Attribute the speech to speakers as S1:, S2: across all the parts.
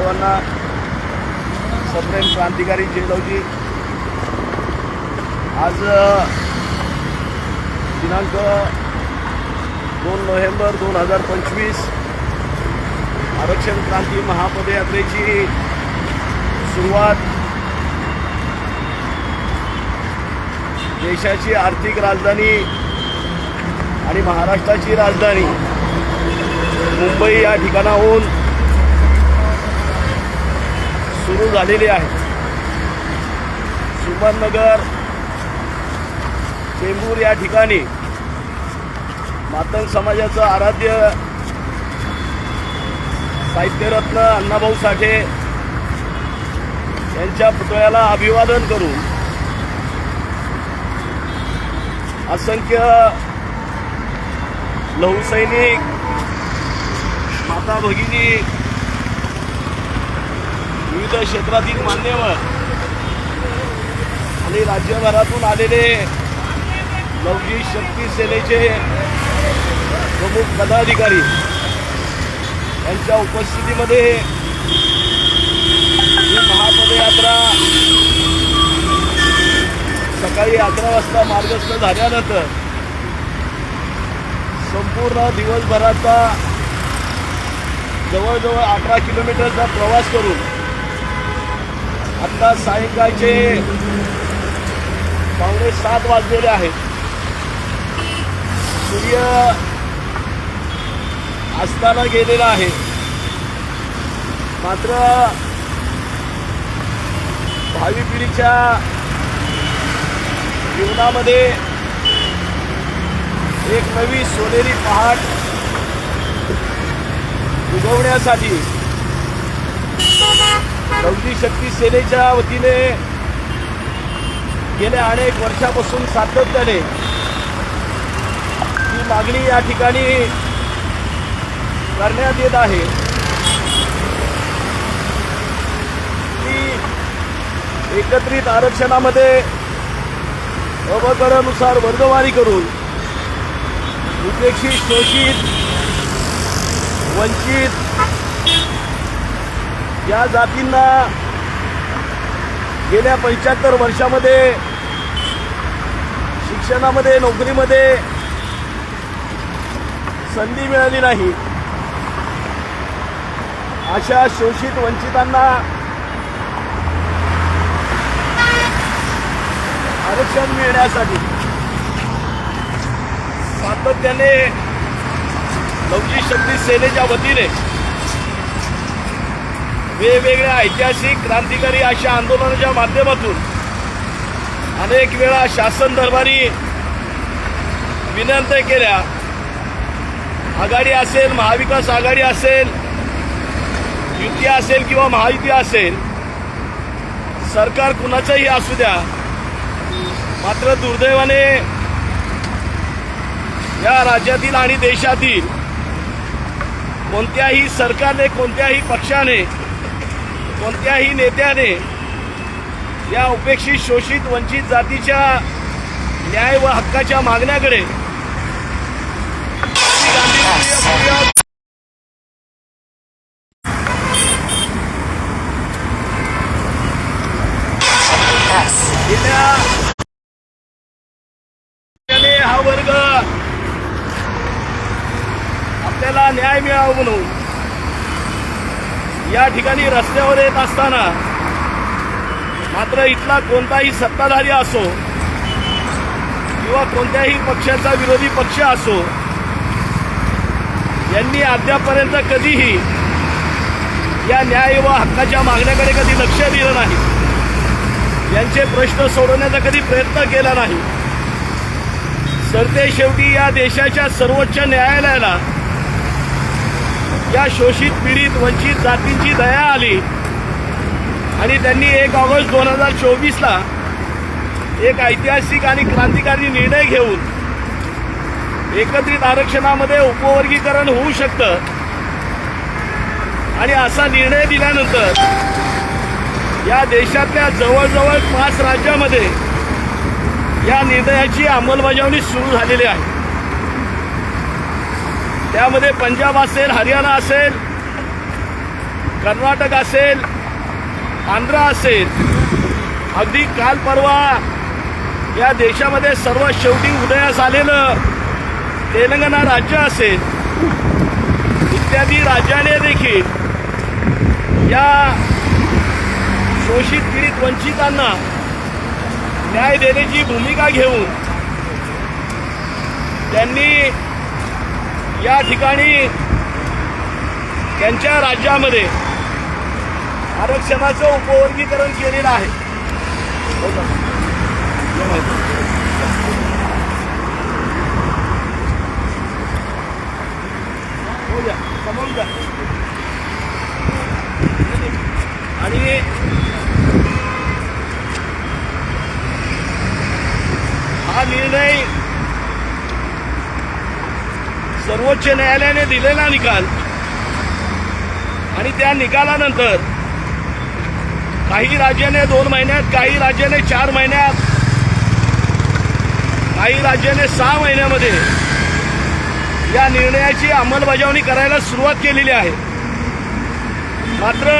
S1: बांधवांना सप्रेम क्रांतिकारी जिल्हावजी आज दिनांक दोन नोव्हेंबर दोन हजार पंचवीस आरक्षण क्रांती महापदयात्रेची सुरुवात देशाची आर्थिक राजधानी आणि महाराष्ट्राची राजधानी मुंबई या ठिकाणाहून सुरू झालेली आहे. सुमननगर चेंबूर या ठिकाणी मातंग समाजाचं आराध्य साहित्यरत्न अण्णाभाऊ साठे यांच्या पुतळ्याला अभिवादन करून असंख्य लहुसैनिक माता भगिनी विविध क्षेत्रातील मान्यवर. आणि राज्यभरातून आलेले लौकिक शक्ती सेनेचे प्रमुख पदाधिकारी यांच्या उपस्थितीमध्ये ही महापदयात्रा सकाळी अकरा वाजता मार्गस्थ झाल्यानंतर संपूर्ण दिवसभराचा जवळजवळ अकरा किलोमीटरचा प्रवास करून आत्ता सायंकाळचे पावणे सात वाजलेले आहेत. सूर्य असताना गेलेला आहे. मात्र भावी पिढीच्या जीवनामध्ये एक नवी सोनेरी पहाट उगवण्यासाठी लवजी शक्ती सेनेच्या वतीने गेल्या अनेक वर्षापासून सातत्याने ही मागणी या ठिकाणी करण्यात येत आहे. की एकत्रित आरक्षणामध्ये अवकरानुसार वर्गवारी करून उपेक्षित शोषित वंचित या जातींना गेल्या पंच्याहत्तर वर्षामध्ये शिक्षणामध्ये नोकरीमध्ये संधी मिळाली नाही. अशा शोषित वंचितांना आरक्षण मिळण्यासाठी सातत्याने लवजी शक्ती सेनेच्या वतीने वेगवेगळ्या ऐतिहासिक क्रांतिकारी अशा आंदोलनाच्या माध्यमातून अनेक वेळा शासन दरबारी विनंत्या केल्या. आघाडी असेल महाविकास आघाडी असेल युती असेल किंवा महायुती असेल सरकार कुणाचंही असू द्या मात्र दुर्दैवाने या राज्यातील आणि देशातील कोणत्याही सरकारने कोणत्याही पक्षाने कोणत्याही नेत्याने या उपेक्षित शोषित वंचित जातीच्या न्याय व हक्काच्या मागण्याकडे हा वर्ग आपल्याला न्याय मिळावा म्हणून या ठिकाणी रस्त्यावर येत असताना मात्र इथला कोणताही सत्ताधारी असो किंवा कोणत्याही पक्षाचा विरोधी पक्ष असो यांनी अद्यापर्यंत कधीही या न्याय व हक्काच्या मागण्याकडे कधी लक्ष दिलं नाही. यांचे प्रश्न सोडवण्याचा कधी प्रयत्न केला नाही. सरते शेवटी या देशाच्या सर्वोच्च न्यायालयाला या शोषित पीडित वंचित जातींची दया आली. आणि त्यांनी एक ऑगस्ट दोन हजार चोवीसला एक ऐतिहासिक आणि क्रांतिकारी निर्णय घेऊन एकत्रित आरक्षणामध्ये उपवर्गीकरण होऊ शकतं. आणि असा निर्णय दिल्यानंतर या देशातल्या जवळजवळ पाच राज्यामध्ये या निर्णयाची अंमलबजावणी सुरू झालेली आहे. त्यामध्ये पंजाब असेल हरियाणा असेल कर्नाटक असेल आंध्र असेल. अगदी काल परवा या देशामध्ये सर्वात शेवटी उदयास आलेलं तेलंगणा राज्य असेल. इत्यादी राज्याने देखील या शोषित पीडित वंचितांना न्याय देण्याची भूमिका घेऊन त्यांनी या ठिकाणी त्यांच्या राज्यामध्ये आरक्षणाचं उपवर्गीकरण केलेलं आहे द्या. आणि हा निर्णय सर्वोच्च न्यायालयाने दिलेला निकाल आणि त्या निकालानंतर काही राज्याने दोन महिन्यात काही राज्याने चार महिन्यात काही राज्याने सहा महिन्यामध्ये या निर्णयाची अंमलबजावणी करायला सुरुवात केलेली आहे. मात्र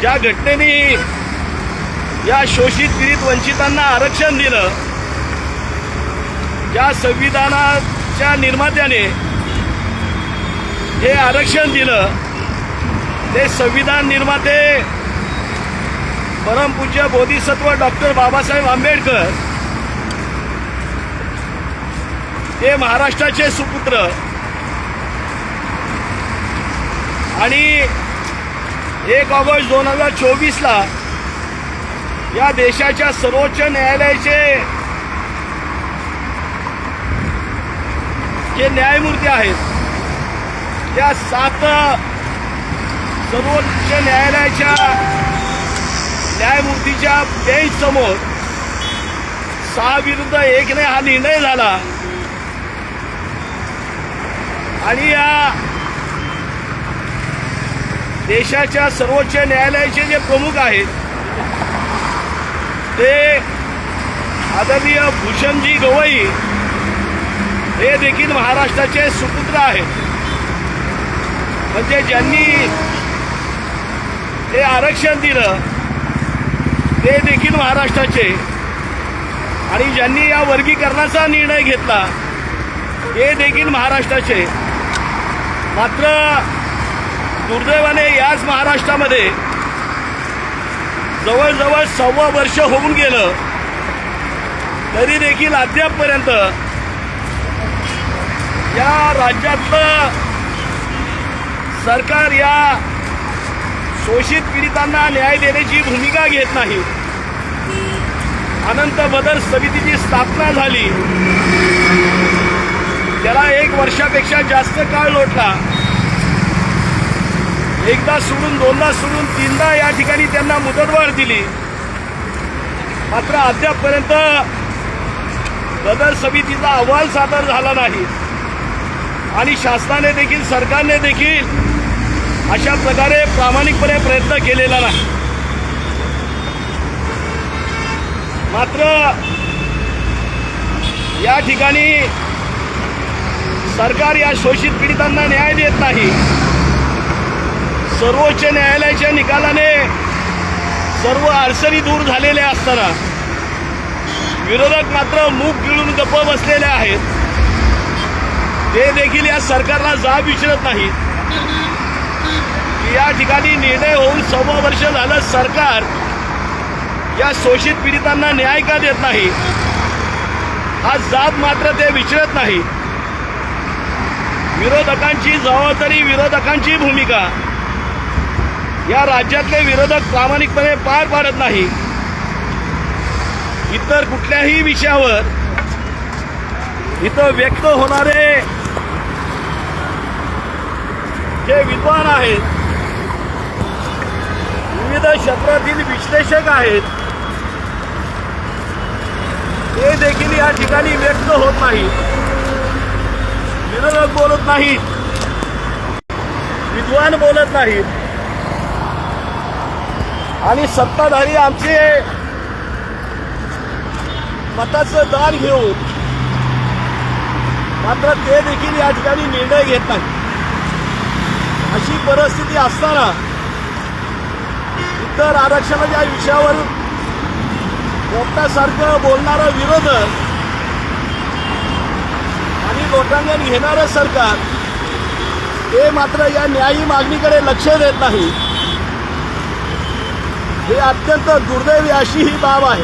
S1: ज्या घटनेने या शोषित पीडित वंचितांना आरक्षण दिलं या संविधानाच्या निर्मात्याने हे आरक्षण दिलं ते संविधान निर्माते परमपूज्य बोधिसत्व डॉक्टर बाबासाहेब आंबेडकर हे महाराष्ट्राचे सुपुत्र आणि एक ऑगस्ट दोन हजार चोवीसला या देशाच्या सर्वोच्च न्यायालयाचे जे न्यायमूर्ती आहेत त्या सात सर्वोच्च न्यायालयाच्या न्यायमूर्तीच्या बेंच समोर सहा विरुद्ध एकने हा निर्णय झाला. आणि या देशाच्या सर्वोच्च न्यायालयाचे जे प्रमुख आहेत ते आदरणीय भूषणजी गवई हे देखील महाराष्ट्राचे सुपुत्र आहेत. म्हणजे ज्यांनी हे आरक्षण दिलं ते देखील महाराष्ट्राचे. आणि ज्यांनी या वर्गीकरणाचा निर्णय घेतला ते देखील महाराष्ट्राचे. मात्र दुर्दैवाने याच महाराष्ट्रामध्ये जवळजवळ सव्वा वर्ष होऊन गेलं तरी देखील अद्यापपर्यंत या राज्यातलं सरकार या शोषित पीडितांना न्याय देण्याची भूमिका घेत नाही. अनंत बदल समितीची स्थापना झाली. त्याला एक वर्षापेक्षा जास्त काळ लोटला. एकदा सोडून दोनदा सोडून तीनदा या ठिकाणी त्यांना मुदतवाढ दिली. मात्र अद्यापपर्यंत बदल समितीचा अहवाल सादर झाला नाही. आणि शासनाने देखील सरकारने देखील अशा प्रकारे प्रामाणिकपणे प्रयत्न केलेला नाही. मात्र या ठिकाणी सरकार या शोषित पीडितांना न्याय देत नाही. सर्वोच्च न्यायालयाच्या निकालाने सर्व अडचणी दूर झालेल्या असताना विरोधक मात्र मूग गिळून गप्प बसलेले आहेत. ते देखील या सरकारला जाब विचारत नाहीत. या ठिकाणी निर्णय होऊन सव्वा वर्ष झालं सरकार या शोषित पीडितांना न्याय का देत नाही? हा जाब मात्र ते विचारत नाही विरोधकांची जबाबदारी विरोधकांची भूमिका. या राज्यातले विरोधक प्रामाणिकपणे पार पाडत नाही इतर कुठल्याही विषयावर इथं व्यक्त होणारे जे विद्वान आहेत विविध क्षेत्रातील विश्लेषक आहेत ते देखील या ठिकाणी व्यक्त होत नाही विरोधक बोलत नाहीत. विद्वान बोलत नाहीत. आणि सत्ताधारी आमचे मताचं दान घेऊन मात्र ते देखील या ठिकाणी निर्णय घेत नाही अशी परिस्थिती असताना इतर आरक्षणाच्या विषयावर पोपटासारखं बोलणारं विरोधक आणि लोटांगण घेणारं सरकार हे मात्र या न्यायी मागणीकडे लक्ष देत नाही. हे अत्यंत दुर्दैवी अशी ही बाब आहे.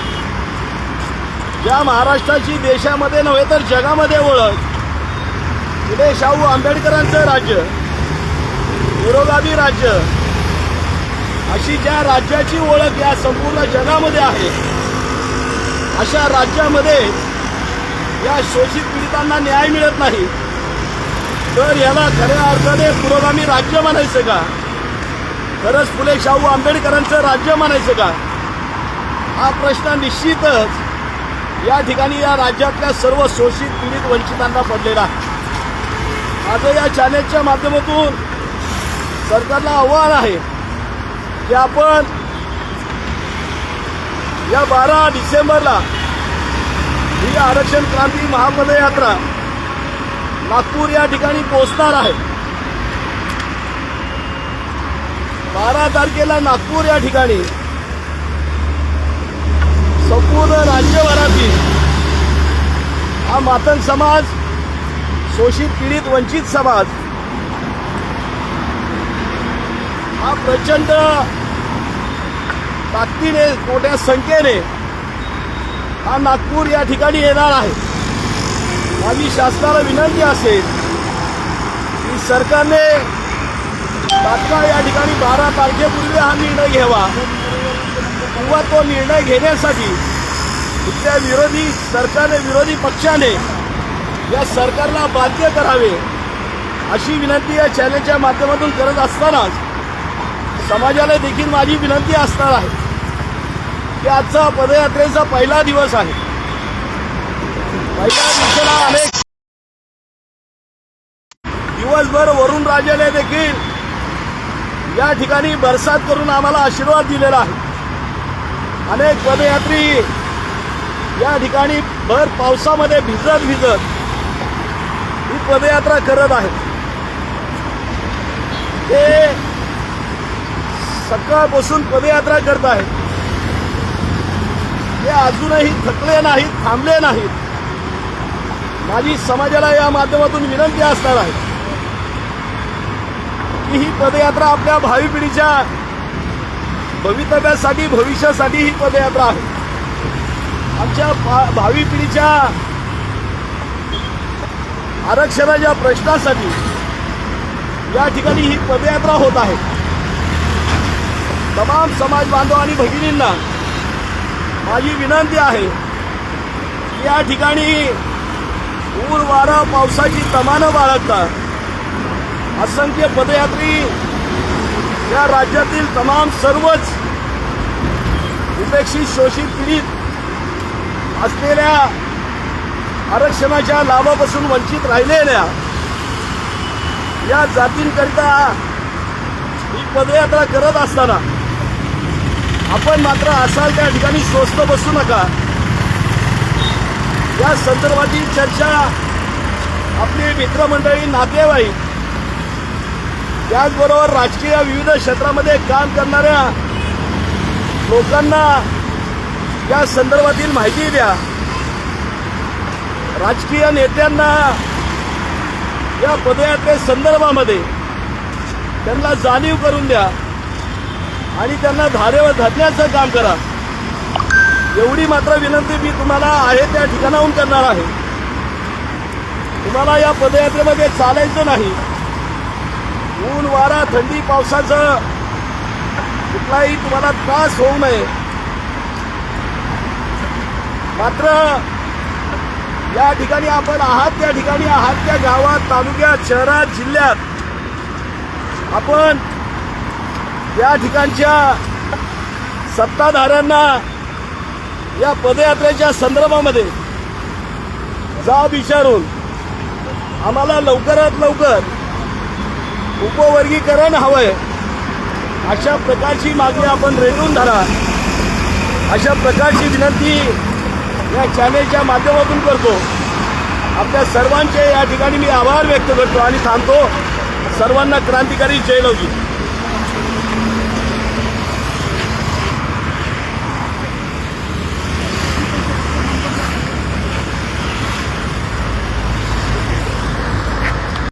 S1: ज्या महाराष्ट्राची देशामध्ये नव्हे तर जगामध्ये ओळख पुढे शाहू आंबेडकरांचं राज्य पुरोगामी राज्य. अशी ज्या राज्याची ओळख या संपूर्ण जगामध्ये आहे अशा राज्यामध्ये या शोषित पीडितांना न्याय मिळत नाही. तर याला खऱ्या अर्थाने पुरोगामी राज्य म्हणायचं का? खरंच फुले शाहू आंबेडकरांचं राज्य म्हणायचं का? हा प्रश्न निश्चितच या ठिकाणी या राज्यातल्या सर्व शोषित पीडित वंचितांना पडलेला आहे. माझं या चॅनेलच्या माध्यमातून सरकारला आव्हान आहे की आपण या बारा डिसेंबरला ही आरक्षण क्रांती महापदयात्रा नागपूर या ठिकाणी पोहोचणार आहे. बारा तारखेला नागपूर या ठिकाणी संपूर्ण राज्यभरातील हा मातंग समाज शोषित पीडित वंचित समाज. हा प्रचंड ताकदीने मोठ्या संख्येने हा नागपूर या ठिकाणी येणार आहे. माझी शासनाला विनंती असेल की सरकारने तात्काळ या ठिकाणी बारा तारखेपूर्वी हा निर्णय घ्यावा. किंवा तो निर्णय घेण्यासाठी इथल्या विरोधी सरकारने विरोधी पक्षाने या सरकारला बाध्य करावे अशी विनंती या चॅनलच्या माध्यमातून करत असतानाच समाजाला देखील माझी विनंती असणार आहे की आजचा पदयात्रेचा पहिला दिवस आहे. पहिल्या दिवसाला अनेक दिवसभर वरुण राजाने देखील या ठिकाणी बरसात करून आम्हाला आशीर्वाद दिलेला आहे. अनेक पदयात्री या ठिकाणी भर पावसामध्ये भिजत भिजत ही पदयात्रा करत आहेत ते सकाळपासून पदयात्रा करत आहेत. ते अजूनही थकले नाहीत थांबले नाहीत. माझी समाजाला या माध्यमातून विनंती असणार आहे की ही पदयात्रा आपल्या भावी पिढीच्या भवितव्यासाठी भविष्यासाठी ही पदयात्रा आहे. आमच्या भावी पिढीच्या आरक्षणाच्या प्रश्नासाठी या ठिकाणी ही पदयात्रा होत आहे. तमाम समाज बांधव आणि भगिनींना माझी विनंती आहे की या ठिकाणी ऊर वारा पावसाची तमानं बाळगता. असंख्य पदयात्री या राज्यातील तमाम सर्वच उपेक्षित शोषित पीडित असलेल्या आरक्षणाच्या लाभापासून वंचित राहिलेल्या या जातींकरिता ही पदयात्रा करत असताना आपण मात्र असाल त्या ठिकाणी स्वस्त बसू नका. या संदर्भातील चर्चा आपली मित्रमंडळी नातेवाईक त्याचबरोबर राजकीय विविध क्षेत्रामध्ये काम करणाऱ्या लोकांना या संदर्भातील माहिती द्या. राजकीय नेत्यांना या पदयात्रे संदर्भामध्ये त्यांना जाणीव करून द्या आणि त्यांना धारेवर धरण्याचं काम करा. एवढी मात्र विनंती मी तुम्हाला आहे त्या ठिकाणाहून करणार आहे. तुम्हाला या पदयात्रेमध्ये चालायचं नाही. ऊन वारा थंडी पावसाचं कुठलाही तुम्हाला त्रास होऊ नये. मात्र या ठिकाणी आपण आहात त्या ठिकाणी आहात त्या गावात तालुक्यात शहरात जिल्ह्यात. आपण या ठिकाणच्या सत्ताधाऱ्यांना या पदयात्रेच्या संदर्भामध्ये जाब विचारून आम्हाला लवकरात लवकर उपवर्गीकरण हवंय. अशा प्रकारची मागणी आपण रेटून धरा. अशा प्रकारची विनंती या चॅनेलच्या माध्यमातून करतो. आपल्या सर्वांचे या ठिकाणी मी आभार व्यक्त करतो आणि थांबतो. सर्वांना क्रांतिकारी जय लवजी